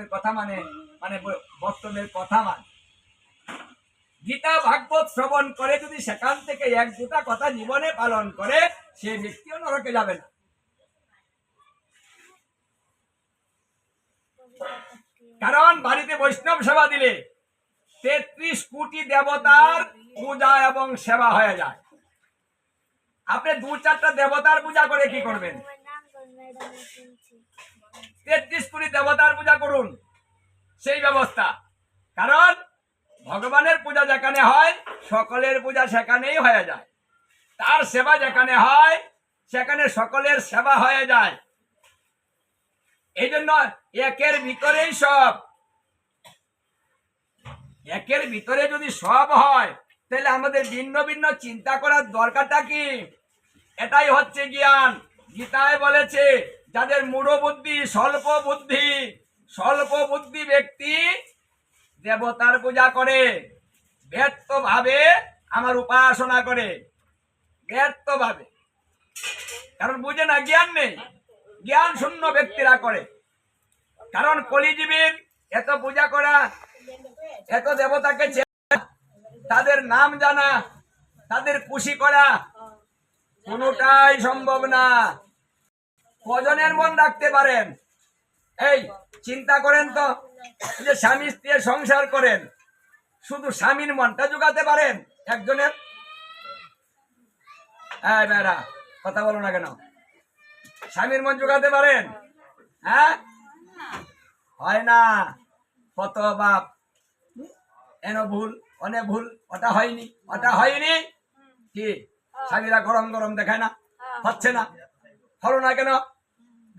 বৈষ্ণবের কথা মানে মানে ব- ভক্তদের কথা মানে। গীতা ভাগবত শ্রবণ করে যদি সেখান থেকে এক দুটা কথা জীবনে পালন করে, সে ব্যক্তিও নরকে যাবে না। কারণ বাড়িতে বৈষ্ণব সেবা দিলে তেত্রিশ কোটি দেবতার পূজা এবং সেবা হয়ে যায়। আপনি দু চারটা দেবতার পূজা করে কি করবেন? তেত্রিশ কোটি দেবতার পূজা করুন। সেই ব্যবস্থা। কারণ ভগবানের পূজা যেখানে হয়, সকলের পূজা সেখানেই হয়ে যায়। তার সেবা যেখানে হয়, সেখানে সকলের সেবা হয়ে যায়। এই জন্য একের ভিতরেই সব। একের ভিতরে যদি সব হয়, তাহলে আমাদের ভিন্ন ভিন্ন চিন্তা করার দরকারটা কি? এটাই হচ্ছে জ্ঞান। গীতায় বলেছে যাদের মূঢ় বুদ্ধি স্বল্প বুদ্ধি স্বল্প বুদ্ধি ব্যক্তি দেবতার পূজা করে ব্যর্থ ভাবে আমার উপাসনা করে ব্যর্থ ভাবে কারণ বুঝে না, জ্ঞান নেই। জ্ঞান শূন্য ব্যক্তিরা করে। কারণ কলিজীবীর এত পূজা করা, এত দেবতাকে তাদের নাম জানা, তাদের খুশি করা কোনোটাই সম্ভব না। কজনের মন রাখতে পারেন? এই চিন্তা করেন তো যে স্বামী স্ত্রী সংসার করেন শুধু স্বামীর মনটা জোগাতে পারেন একজনের? হ্যাঁ মেয়েরা কথা বলো না কেন? স্বামীর মন জোগাতে পারেন? হ্যাঁ? হয় না কত বাপ। এন ভুল অনেক ভুল ওটা হয়নি ওটা হয়নি। কি? স্বামীরা গরম গরম দেখায় না হচ্ছে না। হলো না কেন?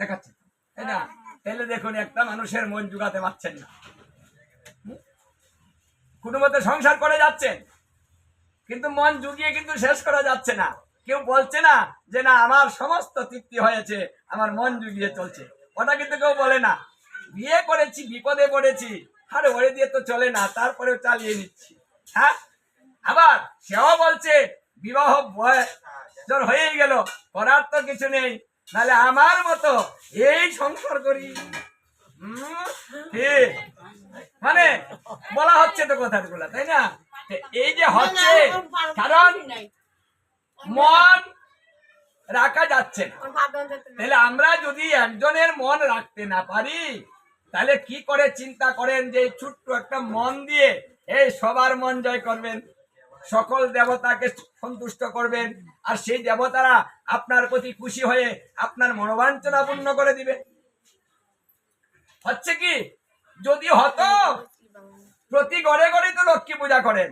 দেখাচ্ছে তাই না? তাহলে দেখুন, একটা মানুষের মন জুগাতে পারছেন না? কোনো মতে সংসার করে যাচ্ছেন, কিন্তু মন জুগিয়ে কিন্তু শেষ করা যাচ্ছে না। কেউ বলছে না যে, না, আমার সমস্ত তৃপ্তি হয়েছে, আমার মন জুগিয়ে চলছে। ওটা কিন্তু কেউ বলে না। বিয়ে করেছি, বিপদে পড়েছি, আরে ওরে দিয়ে তো চলে না, তারপরেও চালিয়ে নিচ্ছি। হ্যাঁ? আবার সেও বলছে, বিবাহ বয়স হয়েই গেল, করার তো কিছু নেই। নাহলে আমার মতো এই সংসার করি। মানে বলা হচ্ছে তো কথাগুলো তাই না? এই যে হচ্ছে কারণ মন রাখা যাচ্ছে না। তাহলে আমরা যদি একজনের মন রাখতে না পারি তাহলে কি করে চিন্তা করেন যে ছোট্ট একটা মন দিয়ে এই সবার মন জয় করবেন? সকল দেবতাকে সন্তুষ্ট করবেন আর সেই দেবতারা আপনার প্রতি খুশি হয়ে আপনার মনোবাঞ্ছনা পূর্ণ করে দিবে। হচ্ছে কি? যদি হতো প্রতি ঘরে ঘরে তো লক্ষ্মী পূজা করেন।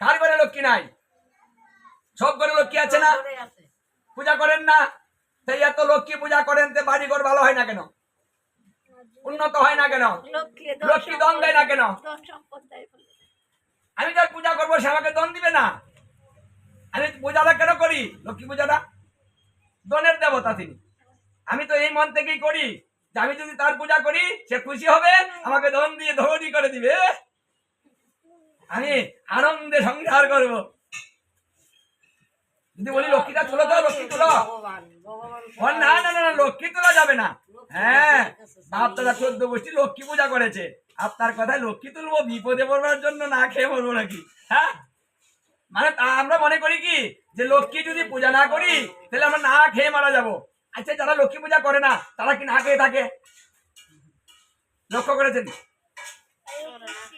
কার ঘরে লক্ষ্মী নাই? সব ঘরে লক্ষ্মী আছে না? পূজা করেন না? সেই এত লক্ষ্মী পূজা করেন তো বাড়ি ঘর ভালো হয় না কেন? উন্নত হয় না কেন? লক্ষ্মী দন দেয় না কেন? আমি যার পূজা করব সে আমাকে দন দিবে না। আমি পূজাটা কেন করি? লক্ষ্মী পূজাটা? দনের দেবতা তিনি। আমি তো এই মন থেকেই করি যে আমি যদি তার পূজা করি সে খুশি হবে আমাকে দন দিয়ে ধনী করে দিবে। আমি আনন্দে সংসার করব। যদি বলি লক্ষ্মীটা তুলো তো লক্ষ্মী তুলো। না না না, লক্ষ্মী তোলা যাবে না। হ্যাঁ বাপ দাদা চোদ্দ গোষ্ঠী লক্ষ্মী পূজা করেছে। আপনার কথায় লক্ষ্মী তুলবো, বিপদে পড়বার জন্য না খেয়ে মরবো নাকি? হ্যাঁ? মানে আমরা মনে করি কি, যে লক্ষ্মী যদি পূজা না করি, তাহলে আমরা না খেয়ে মারা যাব। আচ্ছা যারা লক্ষ্মী পূজা করে না, তারা কি না খেয়ে থাকে? লক্ষ্য করেছেন?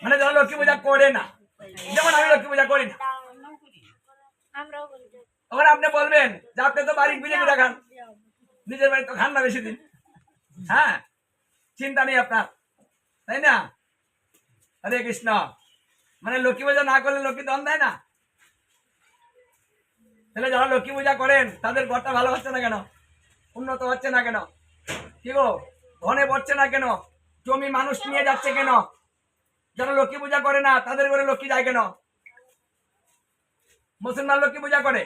মানে যারা লক্ষ্মী পূজা করে না, যেমন আমি লক্ষ্মী পূজা করি না। ওখানে আপনি বলবেন যে, আপনি তো বাড়ি বিজেপি দেখান নিজের বাড়ি তো খান না বেশি দিন। হ্যাঁ চিন্তা নেই আপনার, তাই না? হরে কৃষ্ণ। মানে লক্ষ্মী পূজা না করলে লক্ষ্মী দন দেয় না? তাহলে যারা লক্ষ্মী পূজা করেন, তাদের ঘরটা ভালো হচ্ছে না কেন? উন্নত হচ্ছে না কেন? কি গো, ধনে পড়ছে না কেন? জমি মানুষ নিয়ে যাচ্ছে কেন? যারা লক্ষ্মী পূজা করে না, তাদের ঘরে লক্ষ্মী যায় কেন? মুসলমান লক্ষ্মী পূজা করে?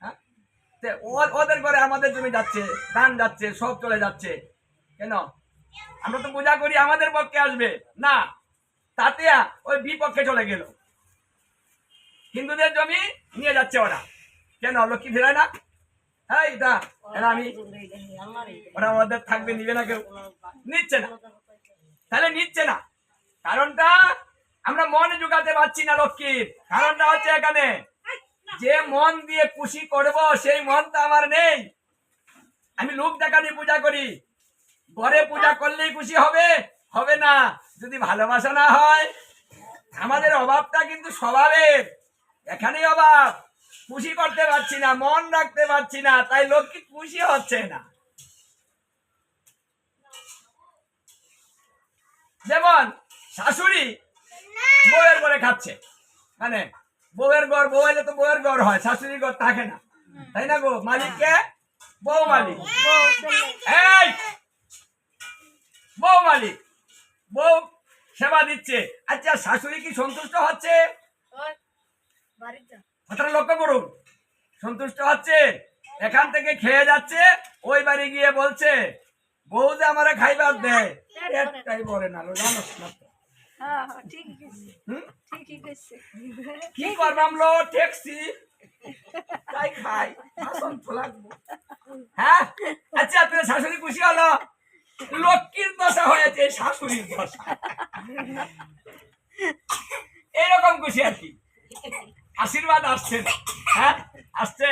হ্যাঁ? ওদের ঘরে আমাদের জমি যাচ্ছে, ধান যাচ্ছে, সব চলে যাচ্ছে। কেন? আমরা তো পূজা করি, আমাদের পক্ষে আসবে। না তাতে ওই বিপক্ষে চলে গেল। হিন্দুদের জমি নিয়ে যাচ্ছে ওরা। কেন? লক্ষ্মী ফেরায় না? নিচ্ছে না। তাহলে নিচ্ছে না। কারণটা আমরা মন পারছি না লক্ষ্মীর। কারণটা হচ্ছে এখানে, যে মন দিয়ে খুশি করব, সেই আমার নেই। আমি লোক দেখানি পূজা করি। ঘরে পূজা করলেই খুশি হবে? হবে না। যদি ভালোবাসা না হয় আমাদের অভাবটা কিন্তু স্বভাবের। এখানেই অভাব। খুশি করতে পারছি না মন রাখতে পারছি না তাই লক্ষ্মী খুশি হচ্ছে না? যেমন শাশুড়ি বউয়ের ঘরে খাচ্ছে মানে বউয়ের ঘর বউ এলে তো বউয়ের ঘর হয় শাশুড়ির ঘর থাকে না। তাই না গো? মালিককে বউ মালিক। এই! বউ মালিক বউ সেবা দিচ্ছে। আচ্ছা শাশুড়ি কি সন্তুষ্ট হচ্ছে? কথাটা লক্ষ্য করুন। সন্তুষ্ট হচ্ছে? এখান থেকে খেয়ে যাচ্ছে ওই বাড়ি গিয়ে বলছে বউ যে আমারে খাইবার দেয়। একটাই বলে না না। হ্যাঁ হ্যাঁ হুম? ঠিকই কইছে। কি করবাম লো ট্যাক্সি তাই খাই। আসন তো লাগবো। হ্যাঁ? আচ্ছা তুমি শাশুড়ি খুশি হলো? লক্ষ্মীর দশা হয়েছে শাশুড়ির দশা এইরকম খুশি আর কি। আশীর্বাদ আসছে। হ্যাঁ আসছে।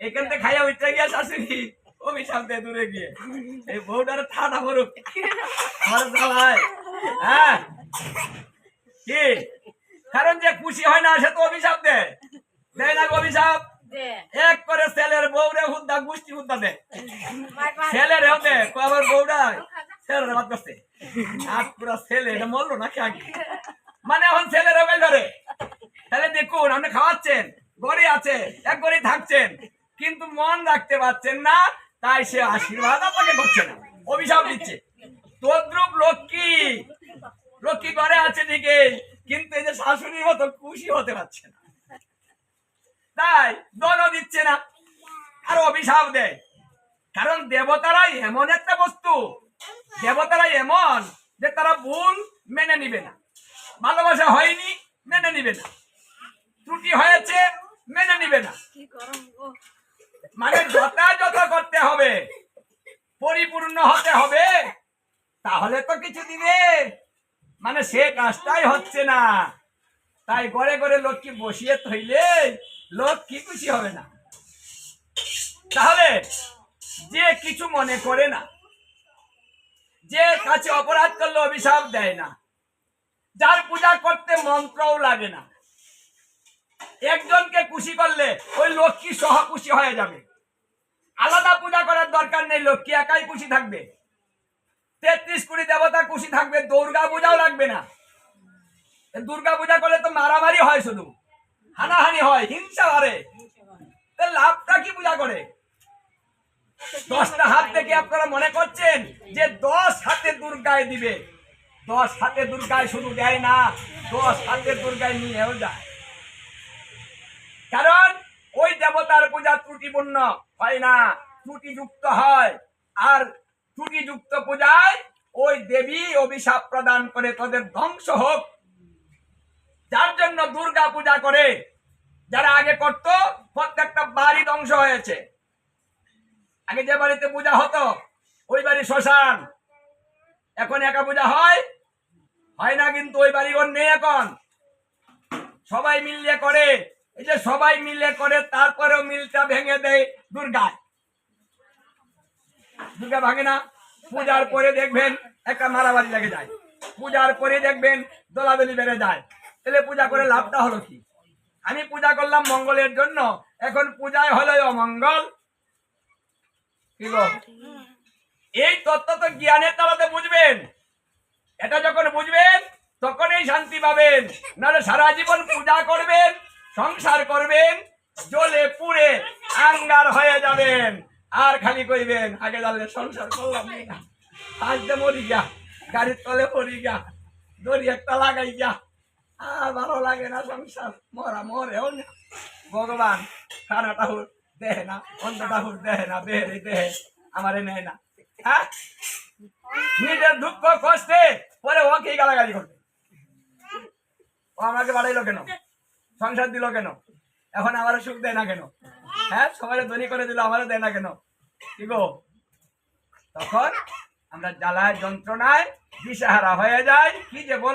এখান থেকে খাইয়া উঠতে গিয়া শাশুড়ি অভিশাপ দিয়ে দূরে গিয়ে এই বউটার ঠাটা করুক আমার হ্যাঁ। কি? কারণ যে খুশি হয় না সে তো অভিশাপ দেয়। দেয় না অভিশাপ এক বউরে হুদ্দা গুষ্টি হুদ্দা বাদ করছে আর পুরা ছেলে এটা মরলো নাকি আগে? মানে এখন ছেলের ওই ধরে তাহলে দেখুন আপনি খাওয়াচ্ছেন গড়ে আছে এক গড়ে থাকছেন কিন্তু মন রাখতে পারছেন না তাই সে আশীর্বাদ আপনাকে করছে না। অভিশাপ দিচ্ছে। তদ্রুপ লক্ষ্মী। লক্ষ্মী ঘরে আছে ঠিকই কিন্তু এই যে শাশুড়ির মতো খুশি হতে পারছে না। তাই দনও দিচ্ছে না। আর অভিশাপ দেয়। কারণ দেবতারাই এমন একটা বস্তু। দেবতারাই এমন যে তারা ভুল মেনে নিবে না। ভালোবাসা হয়নি মেনে নিবে না। ত্রুটি হয়েছে মেনে নিবে না। কি মানে যথাযথ করতে হবে পরিপূর্ণ হতে হবে তাহলে তো কিছু দিবে। মানে সে কাজটাই হচ্ছে না। তাই ঘরে ঘরে লক্ষ্মী বসিয়ে থইলে লক্ষ্মী খুশি হবে না? তাহলে যে কিছু মনে করে না, যে কাছে অপরাধ করলে অভিশাপ দেয় না, যার পূজা করতে মন্ত্রও লাগে না, একজনকে খুশি করলে ওই লক্ষ্মী সহ খুশি হয়ে যাবে। আলাদা পূজা করার দরকার নেই, লক্ষ্মী একাই খুশি থাকবে। তেত্রিশ কোটি দেবতা খুশি থাকবে, দুর্গা পূজাও লাগবে না। দুর্গা পূজা করলে তো মারামারি হয় শুধু, হানাহানি হয়, হিংসা হারে লাভটা কি পূজা দশটা হাত থেকে আপনারা মনে করছেন যে দশ হাতে দুর্গায় দিবে? দশ হাতে দুর্গায় শুধু দেয় না, দশ হাতে দুর্গায় নিয়েও যায়। কারণ ওই দেবতার পূজা ত্রুটিপূর্ণ, হয় না, ত্রুটিযুক্ত হয়। আর ত্রুটিযুক্ত পূজায় ওই দেবী অভিশাপ প্রদান করে তোদের ধ্বংস হোক। যার জন্য দুর্গা পূজা করে, যারা আগে করত, প্রত্যেকটা বাড়ি ধ্বংস হয়েছে। আগে যে বাড়িতে পূজা হতো, ওই বাড়ি শ্মশান। এখন একা পূজা হয়? হয় না কিন্তু ওই বাড়ি ওর নেই এখন। সবাই মিলিয়ে করে। এই যে সবাই মিলে করে, তারপরেও মিলটা ভেঙে দেয় দুর্গায়। দুর্গা ভাঙে না। পূজার পরে দেখবেন একটা মারামারি লেগে যায়। পূজার পরে দেখবেন দলাদলি বেড়ে যায়। তাহলে পূজা করে লাভটা হলো কি? আমি পূজা করলাম মঙ্গলের জন্য। এখন পূজায় হলো অমঙ্গল? এই তত্ত্ব তো জ্ঞানের তালাতে বুঝবেন। এটা যখন বুঝবেন, তখনই শান্তি পাবেন। নাহলে সারা জীবন পূজা করবেন, সংসার করবেন জলে পুড়ে আঙ্গার হয়ে যাবেন। আর খালি কইবেন, আগে জানলে সংসার করলাম না আজ মরি গা গাড়ির তলে পড়ি গা দড়ি একটা লাগাই গা আর ভালো লাগে না সংসার। মরা মরেও না। ভগবান, খানা ঠাকুর দেহে না অন্ত ঠাকুর দেহে না দেহে নেয় না। হ্যাঁ? নিজের দুঃখ, কষ্টে পরে ওকেই গালাগালি করবে? ও আমাকে বাড়াইলো কেন? সংসার দিল কেন? এখন আমার সুখ দেয় না কেন? হ্যাঁ? সবাই ধনী করে দিল, আমারও দেয় না কেন? কি গো? তখন আমরা জ্বালায়, যন্ত্রণায়, দিশাহারা হয়ে যাই, কি যে বল